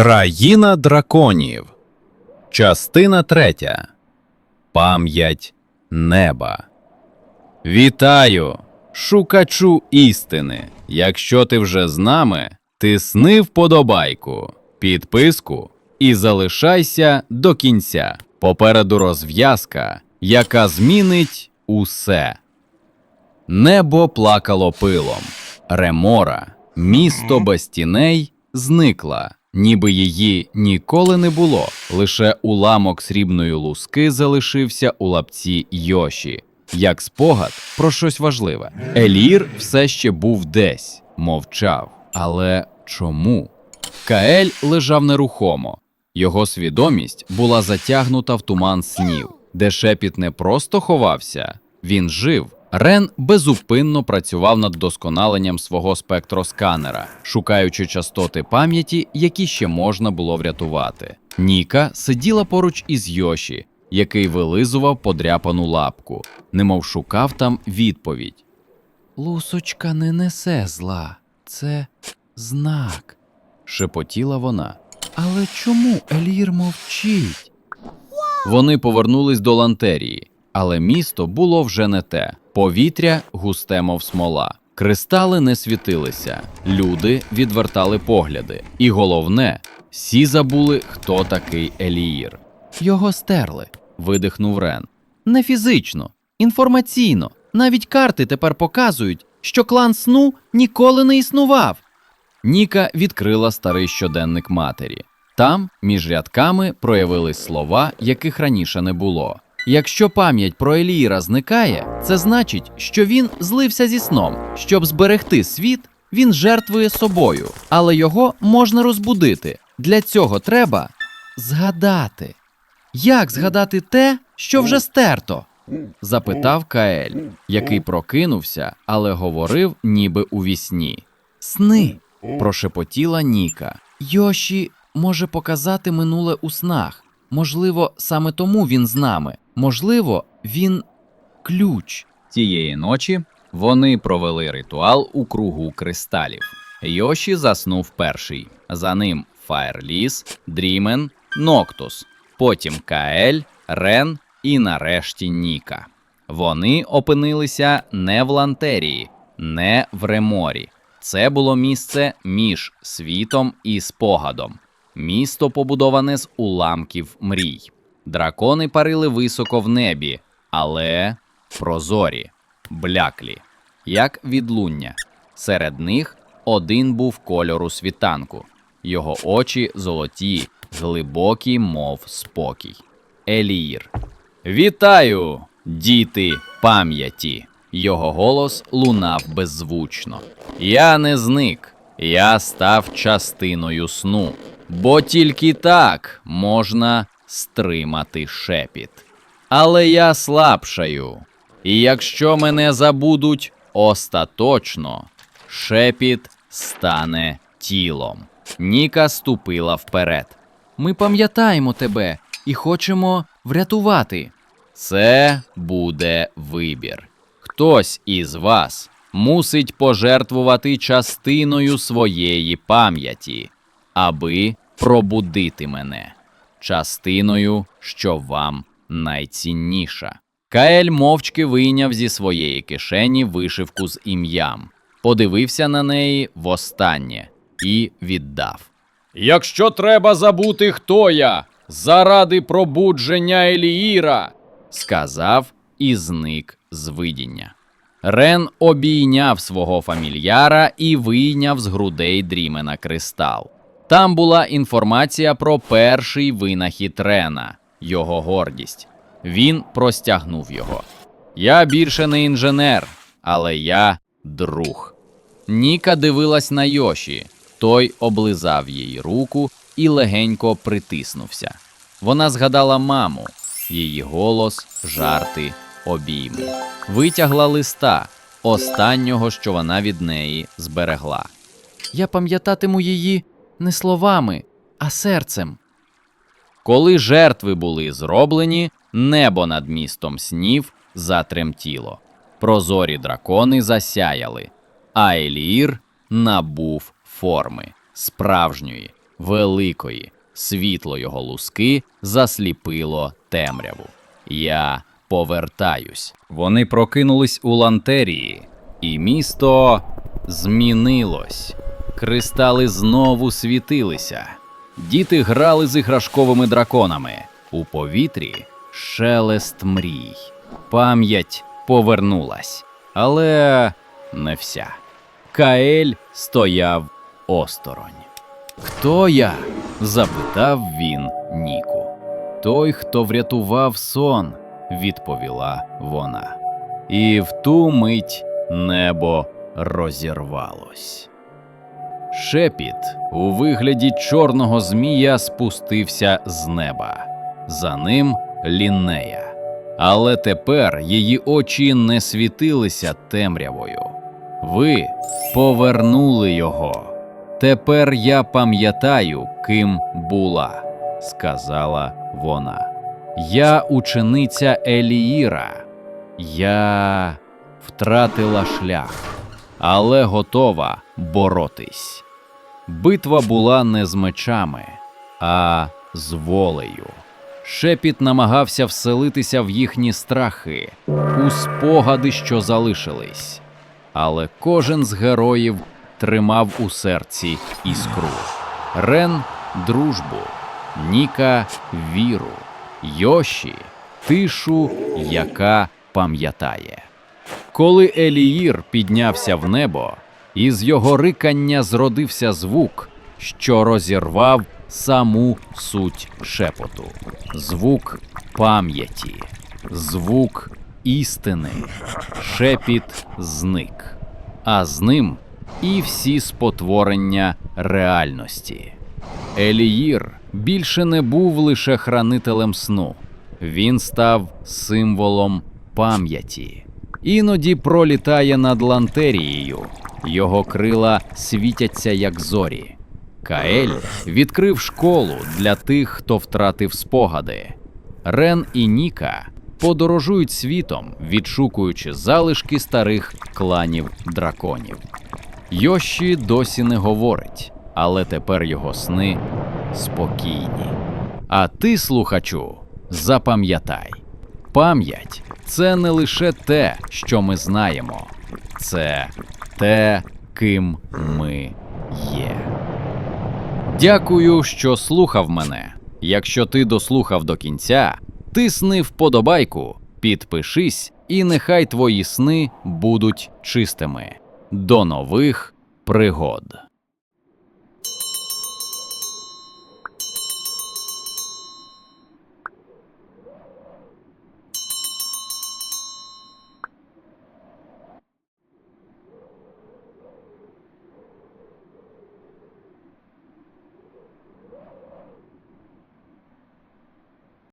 Країна драконів. Частина третя. Пам'ять неба. Вітаю, шукачу істини. Якщо ти вже з нами, тисни вподобайку, підписку і залишайся до кінця. Попереду розв'язка, яка змінить усе. Небо плакало пилом. Ремора, місто без тіней, зникла, ніби її ніколи не було. Лише уламок срібної луски залишився у лапці Йоші, як спогад про щось важливе. Елір все ще був десь, мовчав. Але чому? Каель лежав нерухомо. Його свідомість була затягнута в туман снів, де шепіт не просто ховався, він жив. Рен безупинно працював над досконаленням свого спектросканера, шукаючи частоти пам'яті, які ще можна було врятувати. Ніка сиділа поруч із Йоші, який вилизував подряпану лапку, немов шукав там відповідь. Лусочка не несе зла, це знак, шепотіла вона. Але чому Елір мовчить? Вони повернулись до лантерії, але місто було вже не те. Повітря густе, мов смола. Кристали не світилися, люди відвертали погляди. І головне, всі забули, хто такий Еліїр. Його стерли, видихнув Рен. Не фізично, інформаційно. Навіть карти тепер показують, що клан сну ніколи не існував. Ніка відкрила старий щоденник матері. Там, між рядками, проявились слова, яких раніше не було. Якщо пам'ять про Еліра зникає, це значить, що він злився зі сном. Щоб зберегти світ, він жертвує собою, але його можна розбудити. Для цього треба згадати. Як згадати те, що вже стерто? запитав Каель, який прокинувся, але говорив ніби у вісні. Сни, прошепотіла Ніка. Йоші може показати минуле у снах. Можливо, саме тому він з нами. Можливо, він ключ. Тієї ночі вони провели ритуал у кругу кристалів. Йоші заснув перший. За ним Фаєрліс, Дрімен, Ноктус, потім Каель, Рен і нарешті Ніка. Вони опинилися не в Лантерії, не в Реморі. Це було місце між світом і спогадом. Місто побудоване з уламків мрій. Дракони парили високо в небі, але прозорі, бляклі, як відлуння. Серед них один був кольору світанку, його очі золоті, глибокі, мов спокій. Елір. Вітаю, діти пам'яті. Його голос лунав беззвучно. Я не зник, я став частиною сну, бо тільки так можна стримати шепіт. Але я слабшаю, і якщо мене забудуть остаточно, шепіт стане тілом. Ніка ступила вперед. Ми пам'ятаємо тебе і хочемо врятувати. Це буде вибір. Хтось із вас мусить пожертвувати частиною своєї пам'яті, аби пробудити мене, частиною, що вам найцінніша. Каель мовчки вийняв зі своєї кишені вишивку з ім'ям, подивився на неї востаннє і віддав. Якщо треба забути, хто я, заради пробудження Еліїра, сказав і зник з видіння. Рен обійняв свого фамільяра і вийняв з грудей Дрімена кристал. Там була інформація про перший винахід Рена, його гордість. Він простягнув його. Я більше не інженер, але я друг. Ніка дивилась на Йоші. Той облизав їй руку і легенько притиснувся. Вона згадала маму, її голос, жарти, обійми. Витягла листа, останнього, що вона від неї зберегла. Я пам'ятатиму її не словами, а серцем. Коли жертви були зроблені, небо над містом снів затремтіло. Прозорі дракони засяяли, а Елір набув форми справжньої, великої. Світло його луски засліпило темряву. Я повертаюсь. Вони прокинулись у лантерії, і місто змінилось. Кристали знову світилися. Діти грали з іграшковими драконами. У повітрі шелест мрій. Пам'ять повернулась, але не вся. Каель стояв осторонь. Хто я? запитав він Ніку. Той, хто врятував сон, відповіла вона. І в ту мить небо розірвалось. Шепіт у вигляді чорного змія спустився з неба. За ним лінея. Але тепер її очі не світилися темрявою. Ви повернули його. Тепер я пам'ятаю, ким була, сказала вона. Я учениця Еліїра. Я втратила шлях, але готова боротись. Битва була не з мечами, а з волею. Шепіт намагався вселитися в їхні страхи, у спогади, що залишились. Але кожен з героїв тримав у серці іскру. Рен дружбу, Ніка віру, Йоші тишу, яка пам'ятає. Коли Еліїр піднявся в небо, із його рикання зродився звук, що розірвав саму суть шепоту, звук пам'яті, звук істини, шепіт зник, а з ним і всі спотворення реальності. Еліїр більше не був лише хранителем сну, він став символом пам'яті. Іноді пролітає над лантерією, його крила світяться як зорі. Каель відкрив школу для тих, хто втратив спогади. Рен і Ніка подорожують світом, відшукуючи залишки старих кланів драконів. Йоші досі не говорить, але тепер його сни спокійні. А ти, слухачу, запам'ятай: пам'ять це не лише те, що ми знаємо, це те, ким ми є. Дякую, що слухав мене. Якщо ти дослухав до кінця, тисни вподобайку, підпишись, і нехай твої сни будуть чистими. До нових пригод.